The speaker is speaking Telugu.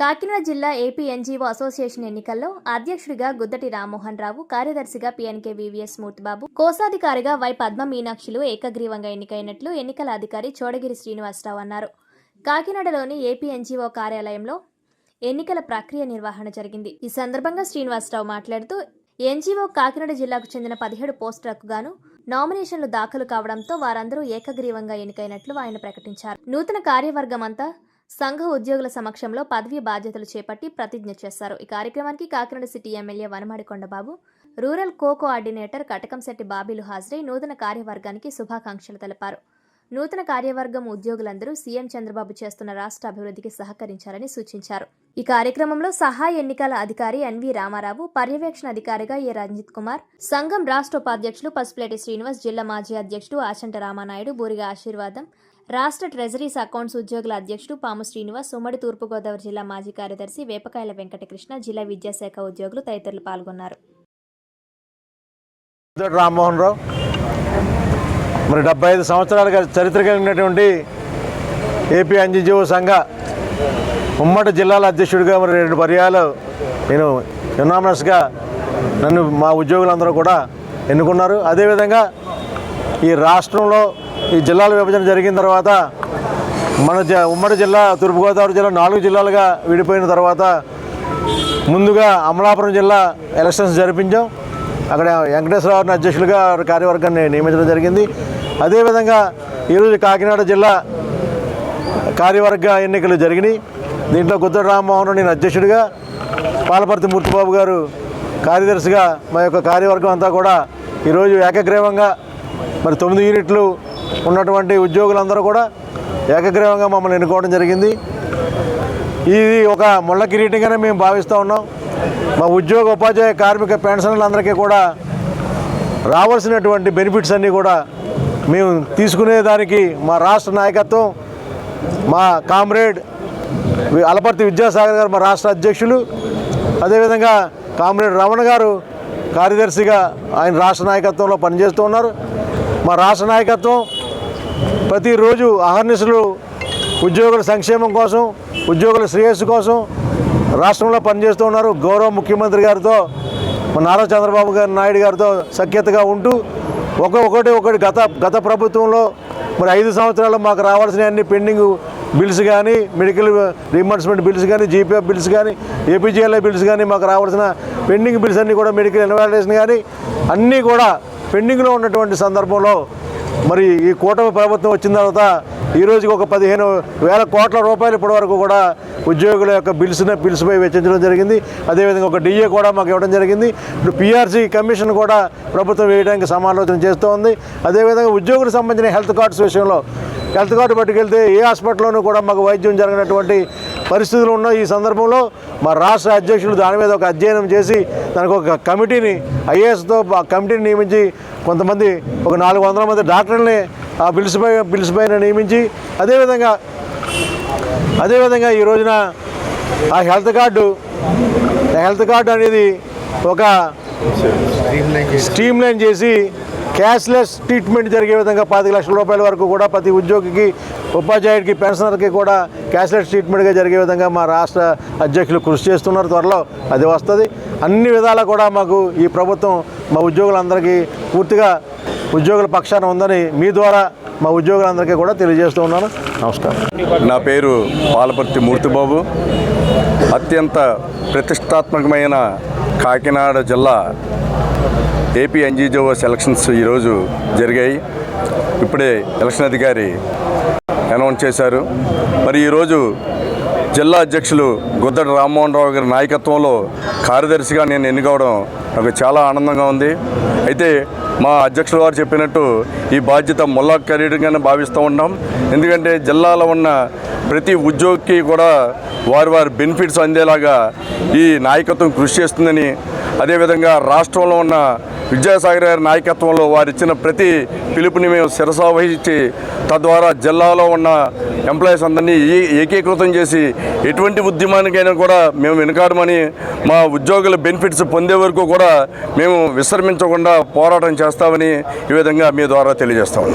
కాకినాడ జిల్లా ఏపీ ఎన్జీఓ అసోసియేషన్ ఎన్నికల్లో అధ్యక్షుడిగా గుద్దటి రామ్మోహన్ రావు కార్యదర్శిగా పీఎన్కే వివిఎస్ మూర్తిబాబు కోశాధికారిగా వై పద్మ మీనాక్షులు ఏకగ్రీవంగా ఎన్నికైనట్లు ఎన్నికల అధికారి చోడగిరి శ్రీనివాసరావు అన్నారు. కాకినాడలోని ఏపీ ఎన్జీఓ కార్యాలయంలో ఎన్నికల ప్రక్రియ నిర్వహణ జరిగింది. ఈ సందర్భంగా శ్రీనివాసరావు మాట్లాడుతూ ఎన్జీఓ కాకినాడ జిల్లాకు చెందిన పదిహేడు పోస్టులకు గాను నామినేషన్లు దాఖలు కావడంతో వారందరూ ఏకగ్రీవంగా ఎన్నికైనట్లు ఆయన ప్రకటించారు. నూతన కార్యవర్గం అంతా సంఘ ఉద్యోగుల సమక్షంలో పదవీ బాధ్యతలు చేపట్టి ప్రతిజ్ఞ చేశారు. ఈ కార్యక్రమానికి Kakinada city MLA Vanamadi Kondababu rural co coordinator Katakamsetti బాబీలు హాజరై నూతన కార్యవర్గానికి శుభాకాంక్షలు తెలిపారు. నూతన కార్యవర్గం ఉద్యోగులందరూ సీఎం చంద్రబాబు చేస్తున్న రాష్ట్ర అభివృద్ధికి సహకరించాలని సూచించారు. ఈ కార్యక్రమంలో సహాయ ఎన్నికల అధికారి ఎన్వి రామారావు పర్యవేక్షణ అధికారిగా ఏ రంజిత్ కుమార్ సంఘం రాష్ట్ర ఉపాధ్యక్షులు పసుపులేటి శ్రీనివాస్ జిల్లా మాజీ అధ్యక్షుడు ఆచంట రామానాయుడు బూరిగా ఆశీర్వాదం రాష్ట్ర ట్రెజరీస్ అకౌంట్స్ ఉద్యోగుల అధ్యక్షుడు పాము శ్రీనివాస్ ఉమ్మడి తూర్పుగోదావరి జిల్లా మాజీ కార్యదర్శి వేపకాయల వెంకటకృష్ణ జిల్లా విద్యాశాఖ ఉద్యోగులు తదితరులు పాల్గొన్నారు. రామ్మోహన్ రావు మరి డెబ్బై ఐదు సంవత్సరాలుగా చరిత్ర కలిగినటువంటి ఏపీ ఎన్జిఓ సంఘ ఉమ్మడి జిల్లాల అధ్యక్షుడిగా మరి రెండు పర్యాలు నేను యునామనస్గా నన్ను మా ఉద్యోగులందరూ కూడా ఎన్నుకున్నారు. అదేవిధంగా ఈ రాష్ట్రంలో ఈ జిల్లాల విభజన జరిగిన తర్వాత మన జ ఉమ్మడి జిల్లా తూర్పుగోదావరి జిల్లా నాలుగు జిల్లాలుగా విడిపోయిన తర్వాత ముందుగా అమలాపురం జిల్లా ఎలక్షన్స్ జరిపించాం. అక్కడ వెంకటేశ్వరరావుని అధ్యక్షులుగా కార్యవర్గాన్ని నియమించడం జరిగింది. అదేవిధంగా ఈరోజు కాకినాడ జిల్లా కార్యవర్గ ఎన్నికలు జరిగినాయి. దీంట్లో గుద్ద రామ్మోహన్ నేను అధ్యక్షుడిగా పాలపర్తి మూర్తిబాబు గారు కార్యదర్శిగా మా యొక్క కార్యవర్గం అంతా కూడా ఈరోజు ఏకగ్రీవంగా మరి తొమ్మిది యూనిట్లు ఉన్నటువంటి ఉద్యోగులందరూ కూడా ఏకగ్రీవంగా మమ్మల్ని ఎన్నుకోవడం జరిగింది. ఇది ఒక ముళ్ళ కిరీటంగానే మేము భావిస్తూ ఉన్నాం. మా ఉద్యోగ ఉపాధ్యాయ కార్మిక పెన్షన్లందరికీ కూడా రావాల్సినటువంటి బెనిఫిట్స్ అన్నీ కూడా మేము తీసుకునేదానికి మా రాష్ట్ర నాయకత్వం మా కామ్రేడ్ అలపర్తి విద్యాసాగర్ గారు మా రాష్ట్ర అధ్యక్షులు అదేవిధంగా కామ్రేడ్ రమణ గారు కార్యదర్శిగా ఆయన రాష్ట్ర నాయకత్వంలో పనిచేస్తూ ఉన్నారు. మా రాష్ట్ర నాయకత్వం ప్రతిరోజు అహర్నిశలు ఉద్యోగుల సంక్షేమం కోసం ఉద్యోగుల శ్రేయస్సు కోసం రాష్ట్రంలో పనిచేస్తూ ఉన్నారు. గౌరవ ముఖ్యమంత్రి గారితో నారా చంద్రబాబు గారు నాయుడు గారితో సఖ్యతగా ఉంటూ ఒక్కొక్కటి ఒకటి ఒకటి గత గత ప్రభుత్వంలో మరి ఐదు సంవత్సరాలు మాకు రావాల్సిన అన్ని పెండింగ్ బిల్స్ కానీ మెడికల్ రీఎంబర్స్మెంట్ బిల్స్ కానీ జీపీఎఫ్ బిల్స్ కానీ ఏపీజీఎల్ఐ బిల్స్ కానీ మాకు రావాల్సిన పెండింగ్ బిల్స్ అన్నీ కూడా మెడికల్ ఇన్వాల్యుయేషన్ కానీ అన్నీ కూడా పెండింగ్లో ఉన్నటువంటి సందర్భంలో మరి ఈ కూటమి ప్రభుత్వం వచ్చిన తర్వాత ఈ రోజుకి ఒక పదిహేను వేల కోట్ల రూపాయలు ఇప్పటి వరకు కూడా ఉద్యోగుల యొక్క బిల్స్ని బిల్స్పై వెచ్చించడం జరిగింది. అదేవిధంగా ఒక డిఏ కూడా మాకు ఇవ్వడం జరిగింది. ఇప్పుడు పీఆర్సీ కమిషన్ కూడా ప్రభుత్వం వేయడానికి సమాలోచన చేస్తూ ఉంది. అదేవిధంగా ఉద్యోగులకు సంబంధించిన హెల్త్ కార్డ్స్ విషయంలో హెల్త్ కార్డు పట్టుకెళ్తే ఏ హాస్పిటల్లోనూ కూడా మాకు వైద్యం జరిగినటువంటి పరిస్థితులు ఉన్న ఈ సందర్భంలో మా రాష్ట్ర అధ్యక్షులు దాని మీద ఒక అధ్యయనం చేసి దానికి ఒక కమిటీని ఐఏఎస్తో ఆ కమిటీని నియమించి కొంతమంది ఒక నాలుగు వందల మంది డాక్టర్లని ఆ బిల్స్ పై బిల్స్ పైన నియమించి అదేవిధంగా అదేవిధంగా ఈ రోజున ఆ హెల్త్ కార్డు ఆ హెల్త్ కార్డు అనేది ఒక స్ట్రీమ్ లైన్ చేసి క్యాష్లెస్ ట్రీట్మెంట్ జరిగే విధంగా పది లక్షల రూపాయల వరకు కూడా ప్రతి ఉద్యోగికి ఉపాధ్యాయుడికి పెన్షనర్కి కూడా క్యాష్లెస్ ట్రీట్మెంట్గా జరిగే విధంగా మా రాష్ట్ర అధ్యక్షులు కృషి చేస్తున్నారు. త్వరలో అది వస్తుంది. అన్ని విధాలా కూడా మాకు ఈ ప్రభుత్వం మా ఉద్యోగులందరికీ పూర్తిగా ఉద్యోగుల పక్షాన ఉందని మీ ద్వారా మా ఉద్యోగులందరికీ కూడా తెలియజేస్తూ ఉన్నాను. నమస్కారం. నా పేరు పాలపర్తి మూర్తిబాబు. అత్యంత ప్రతిష్టాత్మకమైన కాకినాడ జిల్లా ఏపీ ఎన్జీఓ సెలక్షన్స్ ఈరోజు జరిగాయి. ఇప్పుడే ఎలక్షన్ అధికారి అనౌన్స్ చేశారు. మరి ఈరోజు జిల్లా అధ్యక్షులు గుద్దడి రామ్మోహన్ రావు గారి నాయకత్వంలో కార్యదర్శిగా నేను ఎన్నుకోవడం నాకు చాలా ఆనందంగా ఉంది. అయితే మా అధ్యక్షుల వారు చెప్పినట్టు ఈ బాధ్యత ముల్లా కెరీర్గానే భావిస్తూ ఉన్నాం. ఎందుకంటే జిల్లాలో ఉన్న ప్రతి ఉద్యోగికి కూడా వారి వారి బెనిఫిట్స్ అందేలాగా ఈ నాయకత్వం కృషి చేస్తుందని అదేవిధంగా రాష్ట్రంలో ఉన్న విద్యాసాగర్ గారి నాయకత్వంలో వారు ఇచ్చిన ప్రతి పిలుపుని మేము శిరసా వహించి తద్వారా జిల్లాలో ఉన్న ఎంప్లాయీస్ అందరినీ ఏకీకృతం చేసి ఎటువంటి ఉద్యమానికైనా కూడా మేము వెనుకాడమని మా ఉద్యోగుల బెనిఫిట్స్ పొందే వరకు కూడా మేము విశ్రమించకుండా పోరాటం చేస్తామని ఈ విధంగా మీ ద్వారా తెలియజేస్తాము